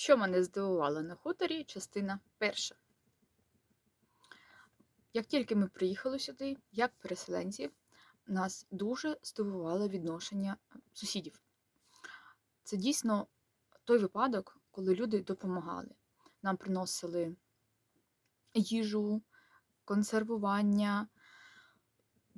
Що мене здивувало на хуторі, частина перша. Як тільки ми приїхали сюди, як переселенці, нас дуже здивувало відношення сусідів. Це дійсно той випадок, коли люди допомагали. Нам приносили їжу, консервування,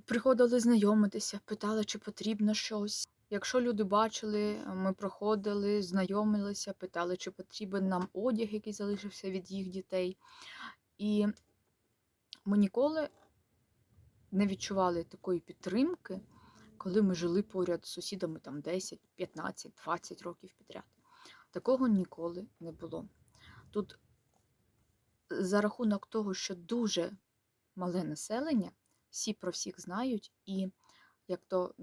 приходили знайомитися, питали, чи потрібно щось. Якщо люди бачили, ми проходили, знайомилися, питали, чи потрібен нам одяг, який залишився від їх дітей. І ми ніколи не відчували такої підтримки, коли ми жили поряд з сусідами там 10, 15, 20 років підряд. Такого ніколи не було. Тут за рахунок того, що дуже мале населення, всі про всіх знають, і, як то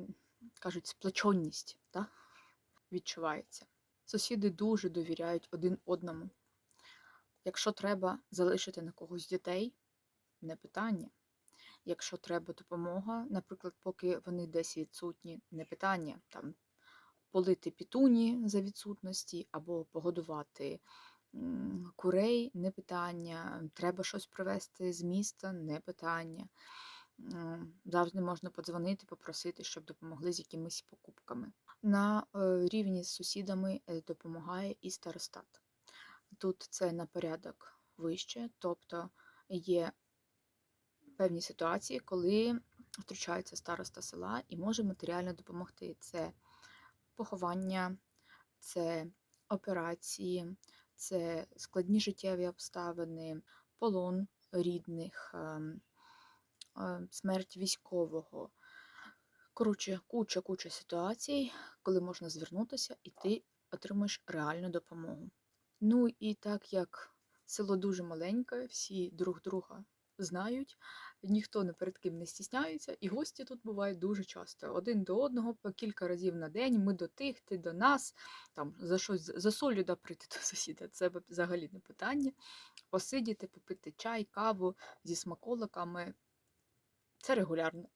кажуть, сплочонність да, відчувається. Сусіди дуже довіряють один одному. Якщо треба залишити на когось дітей, не питання. Якщо треба допомога, наприклад, поки вони десь відсутні, не питання. Там полити пітуні за відсутності або погодувати курей не питання. Треба щось привезти з міста не питання. Завжди можна подзвонити, попросити, щоб допомогли з якимись покупками. На е, рівні з сусідами е, допомагає і старостат. Тут це на порядок вище, тобто є певні ситуації, коли втручається староста села і може матеріально допомогти. Це поховання, це операції, це складні життєві обставини, полон рідних, ем, смерть військового. Коротше, куча куча ситуацій, коли можна звернутися і ти отримуєш реальну допомогу. Ну і так як село дуже маленьке, всі друг друга знають, ніхто не перед ким не стісняється, і гості тут бувають дуже часто. Один до одного по кілька разів на день. Ми до тих, ти до нас, там за щось за солью да прийти до сусіда. Це взагалі не питання. Посидіти, попити чай, каву зі смаколиками. Це регулярно.